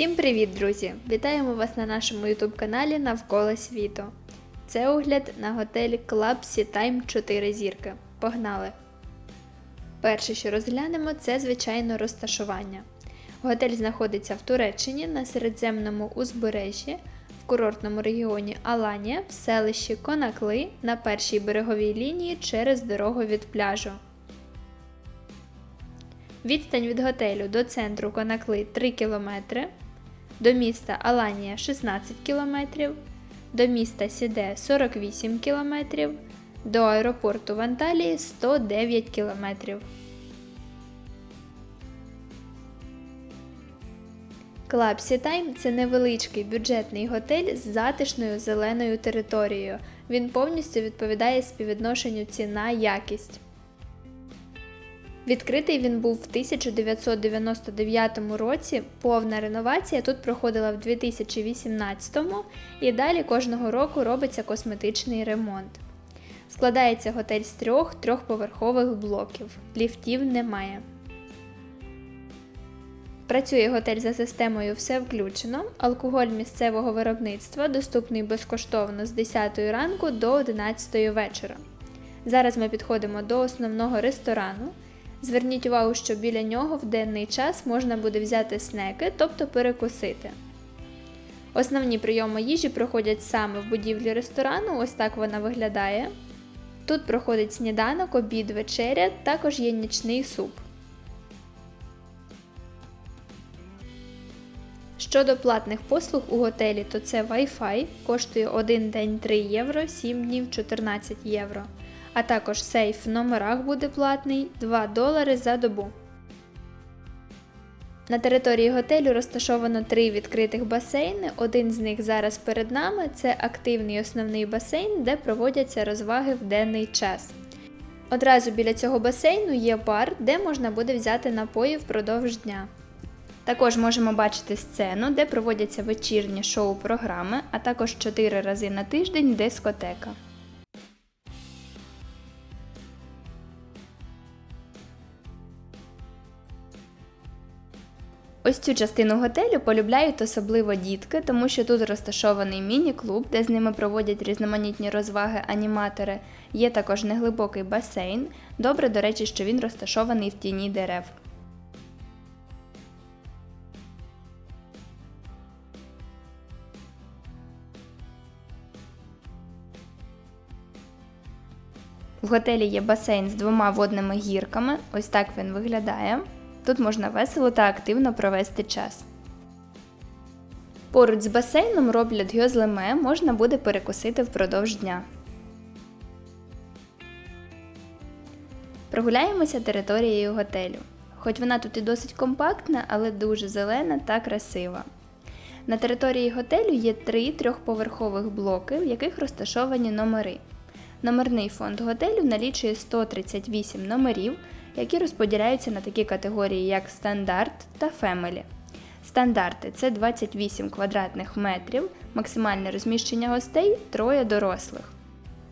Всім привіт, друзі! Вітаємо вас на нашому YouTube каналі Навколо світу. Це огляд на готель Club Sea Time 4 зірки. Погнали! Перше, що розглянемо, це звичайно розташування. Готель знаходиться в Туреччині на середземному узбережжі, в курортному регіоні Аланія, в селищі Конакли на першій береговій лінії через дорогу від пляжу. Відстань від готелю до центру Конакли 3 км, до міста Аланія 16 км, до міста Сіде 48 км, до аеропорту в Анталії 109 км. Sea Time – це невеличкий бюджетний готель з затишною зеленою територією. Він повністю відповідає співвідношенню ціна-якість. Відкритий він був в 1999 році. Повна реновація тут проходила в 2018 і далі кожного року робиться косметичний ремонт. Складається готель з трьох трьохповерхових блоків. Ліфтів немає. Працює готель за системою Все включено. Алкоголь місцевого виробництва доступний безкоштовно з 10 ранку до 11 вечора. Зараз ми підходимо до основного ресторану. Зверніть увагу, що біля нього в денний час можна буде взяти снеки, тобто перекусити. Основні прийоми їжі проходять саме в будівлі ресторану, ось так вона виглядає. Тут проходить сніданок, обід, вечеря, також є нічний суп. Щодо платних послуг у готелі, то це Wi-Fi, коштує 1 день 3 євро, 7 днів 14 євро. А також сейф в номерах буде платний 2 долари за добу. На території готелю розташовано три відкритих басейни. Один з них зараз перед нами це активний основний басейн, де проводяться розваги в денний час. Одразу біля цього басейну є бар, де можна буде взяти напої впродовж дня. Також можемо бачити сцену, де проводяться вечірні шоу-програми, а також 4 рази на тиждень дискотека. Ось цю частину готелю полюбляють особливо дітки, тому що тут розташований міні-клуб, де з ними проводять різноманітні розваги аніматори. Є також неглибокий басейн. Добре, до речі, що він розташований в тіні дерев. В готелі є басейн з двома водними гірками. Ось так він виглядає. Тут можна весело та активно провести час. Поруч з басейном роблять гьозлеме, можна буде перекусити впродовж дня. Прогуляємося територією готелю. Хоч вона тут і досить компактна, але дуже зелена та красива. На території готелю є три трьохповерхових блоки, в яких розташовані номери. Номерний фонд готелю налічує 138 номерів, які розподіляються на такі категорії, як стандарт та фемелі. Стандарти це 28 квадратних метрів, максимальне розміщення гостей троє дорослих.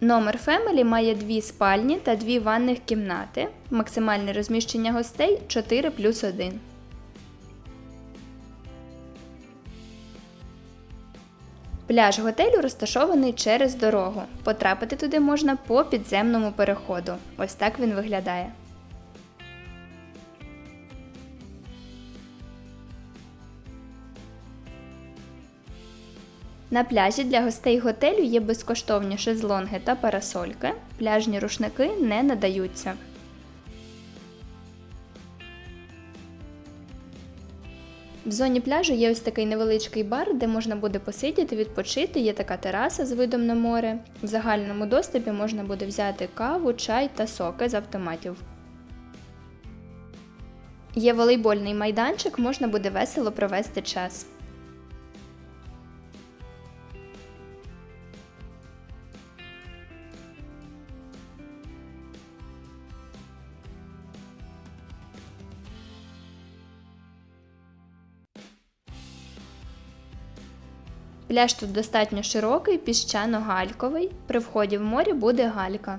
Номер Family має дві спальні та дві ванних кімнати, максимальне розміщення гостей 4 плюс 1. Пляж готелю розташований через дорогу. Потрапити туди можна по підземному переходу. Ось так він виглядає. На пляжі для гостей готелю є безкоштовні шезлонги та парасольки. Пляжні рушники не надаються. В зоні пляжу є ось такий невеличкий бар, де можна буде посидіти, відпочити. Є така тераса з видом на море. В загальному доступі можна буде взяти каву, чай та соки з автоматів. Є волейбольний майданчик, можна буде весело провести час. Пляж тут достатньо широкий, піщано-гальковий. При вході в море буде галька.